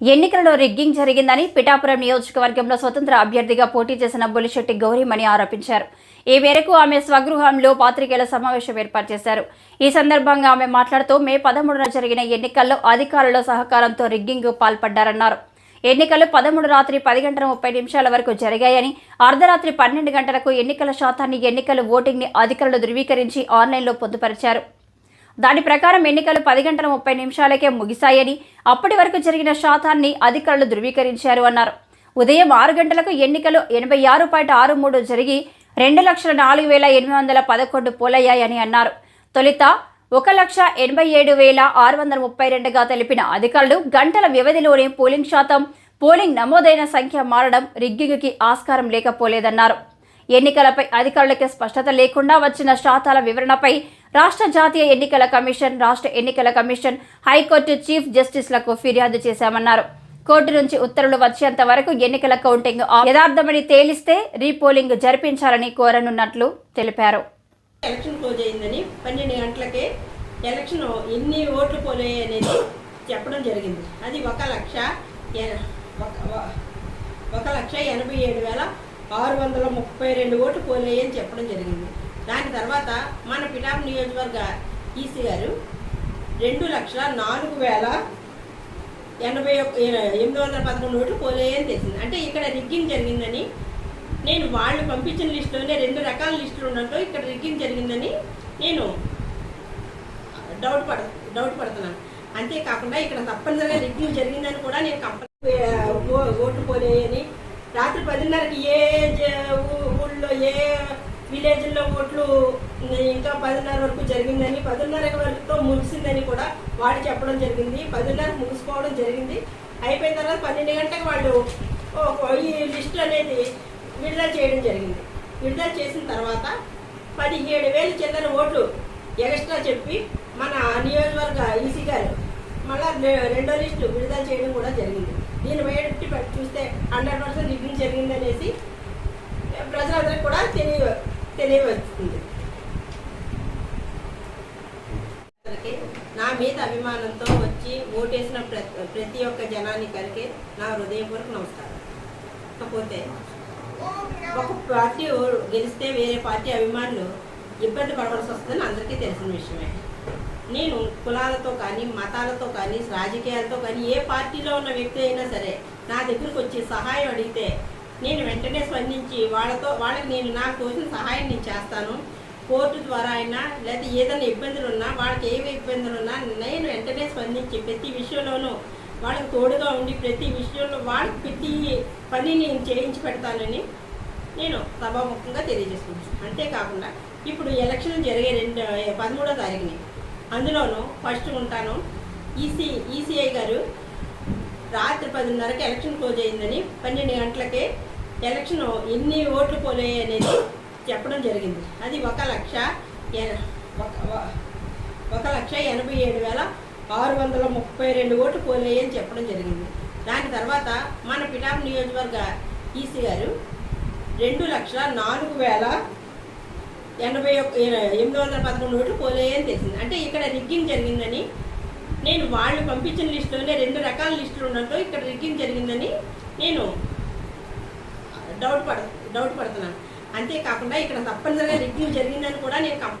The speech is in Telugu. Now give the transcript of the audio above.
ఎన్నికలలో రిగ్గింగ్ జరిగిందని పిఠాపురం నియోజకవర్గంలో స్వతంత్ర అభ్యర్థిగా పోటీ చేసిన బొలిశెట్టి గౌరీమణి ఆరోపించారు. ఈ మేరకు ఆమె స్వగృహంలో పాత్రికేయుల సమావేశం ఏర్పాటు చేశారు. ఈ సందర్భంగా ఆమె మాట్లాడుతూ మే పదమూడున జరిగిన ఎన్నికల్లో అధికారుల సహకారంతో రిగ్గింగ్ పాల్పడ్డారన్నారు. ఎన్నికలు పదమూడు రాత్రి పది గంటల ముప్పై నిమిషాల వరకు జరిగాయని అర్ధరాత్రి పన్నెండు గంటలకు ఎన్నికల శాతాన్ని ఎన్నికల ఓటింగ్ని అధికారులు ధృవీకరించి ఆన్లైన్లో పొందుపరిచారు. దాని ప్రకారం ఎన్నికలు పది గంటల ముప్పై నిమిషాలకే ముగిశాయని అప్పటి వరకు జరిగిన శాతాన్ని అధికారులు ధృవీకరించారు అన్నారు. ఉదయం ఆరు గంటలకు ఎన్నికలు ఎనభై ఆరు పాయింట్ ఆరు మూడు జరిగి రెండు లక్షల నాలుగు వేల ఎనిమిది వందల పదకొండు పోలయ్యాయని అన్నారు. తొలుత ఒక లక్ష ఎనభై ఏడు వేల ఆరు వందల ముప్పై రెండుగా తెలిపిన అధికారులు గంటల వ్యవధిలోనే పోలింగ్ శాతం పోలింగ్ నమోదైన సంఖ్య మారడం రిగ్గింగ్కి ఆస్కారం లేకపోలేదన్నారు. ఎన్నికలపై అధికారులకి స్పష్టత లేకుండా వచ్చిన శాతాల వివరణపై రాష్ట్ర జాతీయ ఎన్నికల కమిషన్ రాష్ట్ర ఎన్నికల కమిషన్ హైకోర్టు చీఫ్ జస్టిస్లకు ఫిర్యాదు చేశామన్నారు. కోర్టు నుంచి ఉత్తర్వులు వచ్చేంత వరకు ఎన్నికల కౌంటింగ్ యథార్థమని తేలిస్తే రీపోలింగ్ జరిపించాలని కోరనున్నట్లు తెలిపారు. ఎలక్షన్ క్లోజ్ అయిందని పన్నెండు గంటలకే ఎలక్షన్ ఎన్ని ఓట్లు పోలే అనేది చెప్పడం జరిగింది. అది ఒక లక్ష ఒక లక్ష ఎనభై ఏడు వేల ఆరు వందల ముప్పై రెండు ఓట్లు పోలేయని చెప్పడం జరిగింది. దాని తర్వాత మన పిఠాపు నియోజకవర్గ ఈసీ గారు రెండు లక్షల నాలుగు వేల ఎనభై ఒక ఎనిమిది వందల పదకొండు ఓట్లు పోలేయని తెలిసింది. అంటే ఇక్కడ రిగ్గింగ్ జరిగిందని నేను వాళ్ళు పంపించిన లిస్టులోనే రెండు రకాల లిస్టులు ఉండటంతో ఇక్కడ రిగ్గింగ్ జరిగిందని నేను డౌట్ పడ డౌట్ పడుతున్నాను. అంతేకాకుండా ఇక్కడ తప్పనిసరిగా రిగ్గింగ్ జరిగిందని కూడా నేను కంపల్సరీ ఓట్లు పోలేయని రాత్రి పదిన్నరకి ఏ జ- ఊ- ఊళ్ళో ఏ విలేజ్లో ఓట్లు ఇంకా పదిన్నర వరకు జరిగిందని పదిన్నర వరకు ముగిసిందని కూడా వాడు చెప్పడం జరిగింది. పదిన్నర ముగిసుకోవడం జరిగింది. అయిపోయిన తర్వాత పన్నెండు గంటలకు వాళ్ళు ఓ- ఈ లిస్ట్ అనేది విడుదల చేయడం జరిగింది. విడుదల చేసిన తర్వాత పదిహేడు వేలు చిల్లర ఓట్లు ఎక్స్ట్రా చెప్పి మన నియోజకవర్గ ఈసీ గారు మళ్ళా రెండో లిస్టు విడుదల చేయడం కూడా జరిగింది. దీన్ని బయట చూస్తే హండ్రెడ్ పర్సెంట్ రివ్యూ జరిగిందనేసి ప్రజలందరికీ కూడా తెలియ తెలియవస్తుంది నా మీద అభిమానంతో వచ్చి ఓటేసిన ప్రతి ప్రతి ఒక్క కలిగి నా హృదయపూర్వక నమస్కారం. కాకపోతే ఒక పార్టీ ఓ- గెలిస్తే వేరే పార్టీ అభిమానులు ఇబ్బంది పడవలసి వస్తుందని అందరికీ తెలిసిన విషయమే. నేను కులాలతో కానీ మతాలతో కానీ రాజకీయాలతో కానీ ఏ పార్టీలో ఉన్న వ్యక్తి అయినా సరే నా దగ్గరకు వచ్చి సహాయం అడిగితే నేను వెంటనే స్పందించి వాళ్ళతో వాళ్ళకి నేను నాకు తోచిన సహాయం నేను చేస్తాను. కోర్టు ద్వారా అయినా లేదా ఏదైనా ఇబ్బందులు ఉన్నా వాళ్ళకి ఏమి ఇబ్బందులు ఉన్నా నేను వెంటనే స్పందించి ప్రతి విషయంలోనూ వాళ్ళకి తోడుగా ఉండి ప్రతి విషయంలో వాళ్ళకి ప్రతి పని నేను చేయించి పెడతానని నేను సభాముఖంగా తెలియజేస్తున్నాను అంతేకాకుండా ఇప్పుడు ఎలక్షన్ జరిగే రెండు పదమూడో తారీఖుని అందులోనూ ఫస్ట్ ఉంటాను. ఈసీ ఈసీఐ గారు రాత్రి పదిన్నరకి ఎలక్షన్ క్లోజ్ అయిందని పన్నెండు గంటలకే ఎలక్షన్ ఎన్ని ఓట్లు పోలేయి అనేది చెప్పడం జరిగింది. అది ఒక లక్ష ఎ- ఒక- ఒక లక్ష ఎనభై ఏడు వేల ఆరు వందల ముప్పై రెండు ఓట్లు పోలేయి అని చెప్పడం జరిగింది. దాని తర్వాత మన పిఠాపు నియోజకవర్గ ఈసీ గారు రెండు లక్షల నాలుగు వేల ఎనభై ఒక్క ఎనిమిది వందల పదకొండు ఓట్లు పోలే అని తెలిసింది. అంటే ఇక్కడ రిగ్గింగ్ జరిగిందని నేను వాళ్ళు పంపించిన లిస్టులోనే రెండు రకాల లిస్టులు ఉండటం ఇక్కడ రిగ్గింగ్ జరిగిందని నేను డౌట్ పడ డౌట్ పడుతున్నాను. అంతేకాకుండా ఇక్కడ తప్పనిసరిగా రిగ్గింగ్ జరిగిందని కూడా నేను కంపల్సరీ